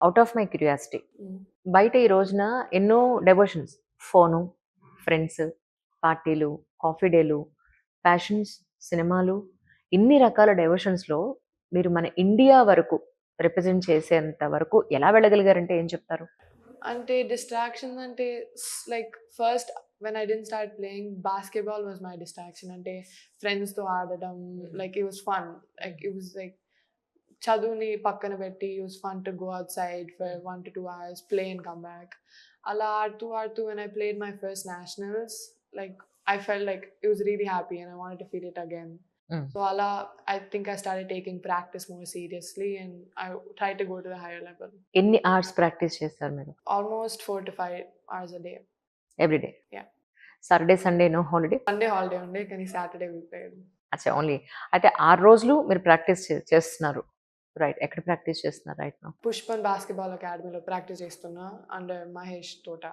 Out of my curiosity బయట ఈ రోజున ఎన్నో డెవోషన్స్ ఫోను ఫ్రెండ్స్ పార్టీలు కాఫీ డేలు ఫ్యాషన్స్ సినిమాలు ఇన్ని రకాల డెవోషన్స్లో మీరు మన ఇండియా వరకు రిప్రజెంట్ చేసేంత వరకు ఎలా వెళ్ళగలిగారంటే ఏం చెప్తారు? అంటే డిస్ట్రాక్షన్స్ అంటే like first when I didn't start playing basketball was my distraction అంటే ఫ్రెండ్స్తో ఆడడం like it was fun like it was like చదువుని పక్కన పెట్టి use fun to go outside for one to two hours play and come back. అలా ఆడుతూ ఆడుతూ when I played my first nationals like I fell like it was really happy and I want to feel it again. So అలా I think I start taking practice more seriously and I try to go to the higher level ఎన్ని hours practice చేస్తారు మీరు? Almost four to five hours a day. Everyday Yeah. Saturday Sunday no holiday Sunday holiday only, కానీ Saturday. అచ్చా only అయితే ఆరు రోజులు మీరు practice చేస్తున్నారు. రైట్ ఎక్కడ ప్రాక్టీస్ చేస్తున్నారు రైట్ పుష్పన్ బాస్కెట్బాల్ అకాడమీలో ప్రాక్టీస్ చేస్తున్నా అండ్ మహేష్ తోట.